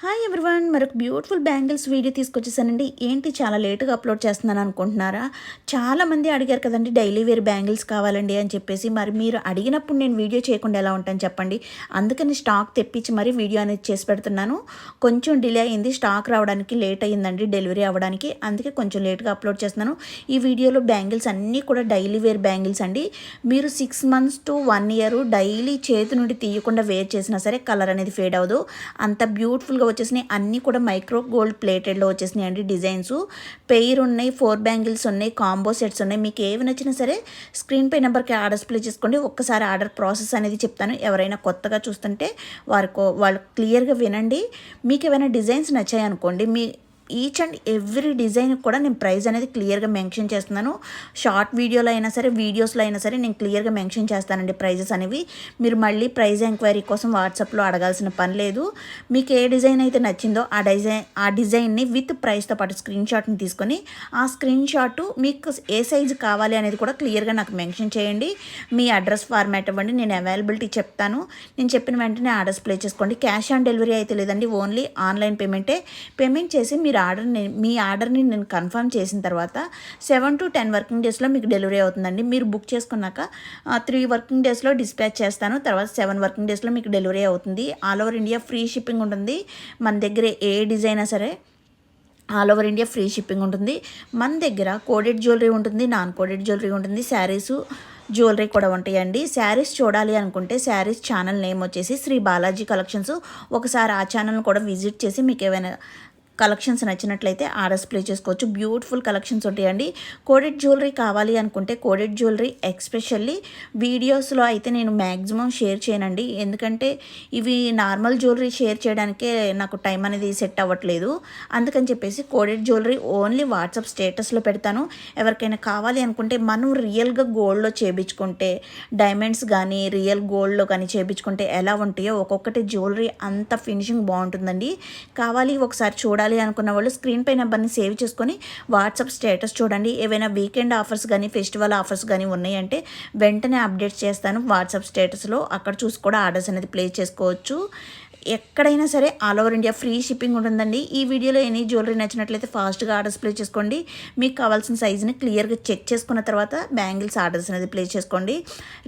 Hi everyone మరొక beautiful bangles video తీసుకొచ్చేసానండి. ఏంటి చాలా లేటుగా అప్లోడ్ చేస్తున్నాను అనుకుంటున్నారా? చాలామంది అడిగారు కదండి డైలీ వేర్ బ్యాంగిల్స్ కావాలండి అని చెప్పేసి. మరి మీరు అడిగినప్పుడు నేను వీడియో చేయకుండా ఎలా ఉంటాను చెప్పండి. అందుకని స్టాక్ తెప్పించి మరి వీడియో అనేది చేసి పెడుతున్నాను. కొంచెం డిలే అయింది స్టాక్ రావడానికి లేట్ అయ్యిందండి డెలివరీ అవ్వడానికి. అందుకే కొంచెం లేట్గా అప్లోడ్ చేస్తున్నాను. ఈ వీడియోలో బ్యాంగిల్స్ అన్నీ కూడా డైలీ వేర్ బ్యాంగిల్స్ అండి. మీరు six months to one year daily చేతి నుండి తీయకుండా వేర్ చేసినా సరే కలర్ అనేది ఫేడ్ అవ్వదు. అంత బ్యూటిఫుల్గా వచ్చేసినాయి అన్నీ కూడా మైక్రో గోల్డ్ ప్లేటెడ్లో వచ్చేసినాయి అండి డిజైన్స్. పెయిర్ ఉన్నాయి ఫోర్ బ్యాంగిల్స్ ఉన్నాయి కాంబో సెట్స్ ఉన్నాయి. మీకు ఏవి నచ్చినా సరే స్క్రీన్ పై నెంబర్కి ఆర్డర్స్ ప్లే చేసుకోండి. ఒక్కసారి ఆర్డర్ ప్రాసెస్ అనేది చెప్తాను. ఎవరైనా కొత్తగా చూస్తుంటే వారికి వాళ్ళు క్లియర్గా వినండి. మీకు ఏమైనా డిజైన్స్ నచ్చాయి అనుకోండి మీ ఈచ్ అండ్ ఎవ్రీ డిజైన్ కూడా నేను ప్రైస్ అనేది క్లియర్గా మెన్షన్ చేస్తున్నాను. షార్ట్ వీడియోలో అయినా సరే వీడియోస్లో అయినా సరే నేను క్లియర్గా మెన్షన్ చేస్తానండి ప్రైజెస్ అనేవి. మీరు మళ్ళీ ప్రైజ్ ఎంక్వైరీ కోసం వాట్సాప్లో అడగాల్సిన పని లేదు. మీకు ఏ డిజైన్ అయితే నచ్చిందో ఆ డిజైన్ ఆ డిజైన్ని విత్ ప్రైస్తో పాటు స్క్రీన్ షాట్ని తీసుకొని ఆ స్క్రీన్ షాట్ మీకు ఏ సైజు కావాలి అనేది కూడా క్లియర్గా నాకు మెన్షన్ చేయండి. మీ అడ్రస్ ఫార్మాట్ ఇవ్వండి నేను అవైలబిలిటీ చెప్తాను. నేను చెప్పిన వెంటనే ఆర్డర్స్ ప్లే చేసుకోండి. క్యాష్ ఆన్ డెలివరీ అయితే లేదండి ఓన్లీ ఆన్లైన్ పేమెంటే పేమెంట్ చేసి మీరు మీరు ఆర్డర్ని మీ ఆర్డర్ని నేను కన్ఫర్మ్ చేసిన తర్వాత సెవెన్ టు టెన్ వర్కింగ్ డేస్లో మీకు డెలివరీ అవుతుందండి. మీరు బుక్ చేసుకున్నాక త్రీ వర్కింగ్ డేస్లో డిస్పాచ్ చేస్తాను. తర్వాత సెవెన్ వర్కింగ్ డేస్లో మీకు డెలివరీ అవుతుంది. All over India free shipping ఉంటుంది. మన దగ్గర ఏ డిజైన్ సరే all over India free shipping ఉంటుంది. మన దగ్గర కోడెడ్ జ్యువెలరీ ఉంటుంది నాన్ కోడెడ్ జ్యువెలరీ ఉంటుంది శారీసు జ్యువెలరీ కూడా ఉంటాయండి. శారీస్ చూడాలి అనుకుంటే శారీస్ ఛానల్ నేమ్ వచ్చేసి శ్రీ బాలాజీ కలెక్షన్స్. ఒకసారి ఆ ఛానల్ని కూడా విజిట్ చేసి మీకు ఏమైనా కలెక్షన్స్ నచ్చినట్లయితే ఆర్డర్స్ ప్లే చేసుకోవచ్చు. బ్యూటిఫుల్ కలెక్షన్స్ ఉంటాయండి. కోడెడ్ జ్యువెలరీ కావాలి అనుకుంటే కోడెడ్ జ్యువెలరీ ఎక్స్పెషల్లీ వీడియోస్లో అయితే నేను మ్యాక్సిమం షేర్ చేయనండి. ఎందుకంటే ఇవి నార్మల్ జ్యువెలరీ షేర్ చేయడానికే నాకు టైం అనేది సెట్ అవ్వట్లేదు. అందుకని చెప్పేసి కోడెడ్ జ్యువెలరీ ఓన్లీ వాట్సాప్ స్టేటస్లో పెడతాను. ఎవరికైనా కావాలి అనుకుంటే మనం రియల్గా గోల్డ్లో చేయించుకుంటే డైమండ్స్ కానీ రియల్ గోల్డ్లో కానీ చేయించుకుంటే ఎలా ఉంటాయో ఒక్కొక్కటి జ్యువెలరీ అంత ఫినిషింగ్ బాగుంటుందండి. కావాలి ఒకసారి చూడాలి. చూడాలి అనుకున్న వాళ్ళు స్క్రీన్ పై నెంబర్ని సేవ్ చేసుకొని వాట్సాప్ స్టేటస్ చూడండి. ఏవైనా వీకెండ్ ఆఫర్స్ కానీ ఫెస్టివల్ ఆఫర్స్ కానీ ఉన్నాయంటే వెంటనే అప్డేట్ చేస్తాను. వాట్సాప్ స్టేటస్లో అక్కడ చూసి కూడా ఆర్డర్స్ అనేది ప్లే చేసుకోవచ్చు. ఎక్కడైనా సరే all over India free shipping ఉంటుందండి. ఈ వీడియోలో ఎనీ జ్యువెలరీ నచ్చినట్లయితే ఫాస్ట్గా ఆర్డర్స్ ప్లే చేసుకోండి. మీకు కావాల్సిన సైజుని క్లియర్గా చెక్ చేసుకున్న తర్వాత బ్యాంగిల్స్ ఆర్డర్స్ అనేది ప్లే చేసుకోండి.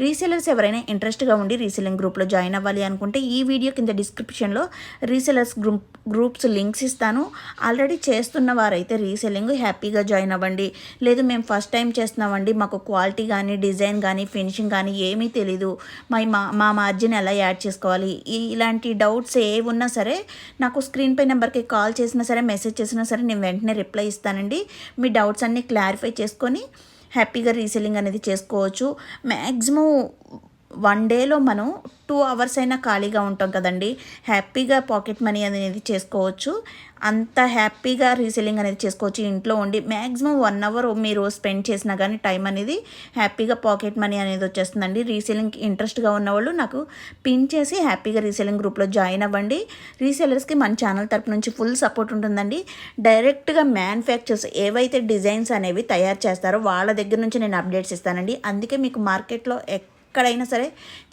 రీసెలర్స్ ఎవరైనా ఇంట్రెస్ట్గా ఉండి రీసెలింగ్ గ్రూప్లో జాయిన్ అవ్వాలి అనుకుంటే ఈ వీడియో కింద డిస్క్రిప్షన్లో రీసెలర్స్ గ్రూప్ గ్రూప్స్ లింక్స్ ఇస్తాను. ఆల్రెడీ చేస్తున్న వారైతే రీసెల్లింగ్ హ్యాపీగా జాయిన్ అవ్వండి. లేదు మేము ఫస్ట్ టైం చేస్తున్నామండి. మాకు క్వాలిటీ కానీ డిజైన్ కానీ ఫినిషింగ్ కానీ ఏమీ తెలీదు. మా మా మార్జిన్ ఎలా యాడ్ చేసుకోవాలి? ఇలాంటి డౌట్స్ డౌట్స్ ఏ ఉన్నా సరే నాకు స్క్రీన్ పై నెంబర్కి కాల్ చేసినా సరే మెసేజ్ చేసినా సరే నేను వెంటనే రిప్లై ఇస్తానండి. మీ డౌట్స్ అన్నీ క్లారిఫై చేసుకొని హ్యాపీగా రీసెల్లింగ్ అనేది చేసుకోవచ్చు. మ్యాక్సిమం వన్ డేలో మనం టూ అవర్స్ అయినా ఖాళీగా ఉంటాం కదండి. హ్యాపీగా పాకెట్ మనీ అనేది చేసుకోవచ్చు. అంత హ్యాపీగా రీసెల్లింగ్ అనేది చేసుకోవచ్చు. ఇంట్లో ఉండి మ్యాక్సిమం వన్ అవర్ మీరు స్పెండ్ చేసినా కానీ టైం అనేది హ్యాపీగా పాకెట్ మనీ అనేది వచ్చేస్తుందండి. రీసెల్లింగ్ ఇంట్రెస్ట్గా ఉన్నవాళ్ళు నాకు పిన్ చేసి హ్యాపీగా రీసెల్లింగ్ గ్రూప్లో జాయిన్ అవ్వండి. రీసెలర్స్కి మన ఛానల్ తరపు నుంచి ఫుల్ సపోర్ట్ ఉంటుందండి. డైరెక్ట్గా మ్యానుఫ్యాక్చర్స్ ఏవైతే డిజైన్స్ అనేవి తయారు చేస్తారో వాళ్ళ దగ్గర నుంచి నేను అప్డేట్స్ ఇస్తానండి. అందుకే మీకు మార్కెట్లో ఎక్కడైనా సరే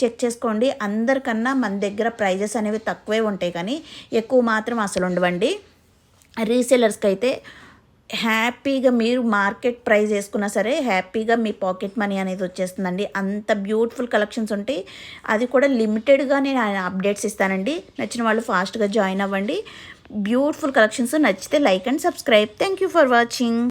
చెక్ చేసుకోండి. అందరికన్నా మన దగ్గర ప్రైజెస్ అనేవి తక్కువే ఉంటాయి కానీ ఎక్కువ మాత్రం అసలు ఉండవండి. రీసేలర్స్కి అయితే హ్యాపీగా మీరు మార్కెట్ ప్రైస్ వేసుకున్నా సరే హ్యాపీగా మీ పాకెట్ మనీ అనేది వచ్చేస్తుందండి. అంత బ్యూటిఫుల్ కలెక్షన్స్ ఉంటాయి. అది కూడా లిమిటెడ్గా నేను అప్డేట్స్ ఇస్తానండి. నచ్చిన వాళ్ళు ఫాస్ట్గా జాయిన్ అవ్వండి. బ్యూటిఫుల్ కలెక్షన్స్ నచ్చితే like and subscribe thank you for watching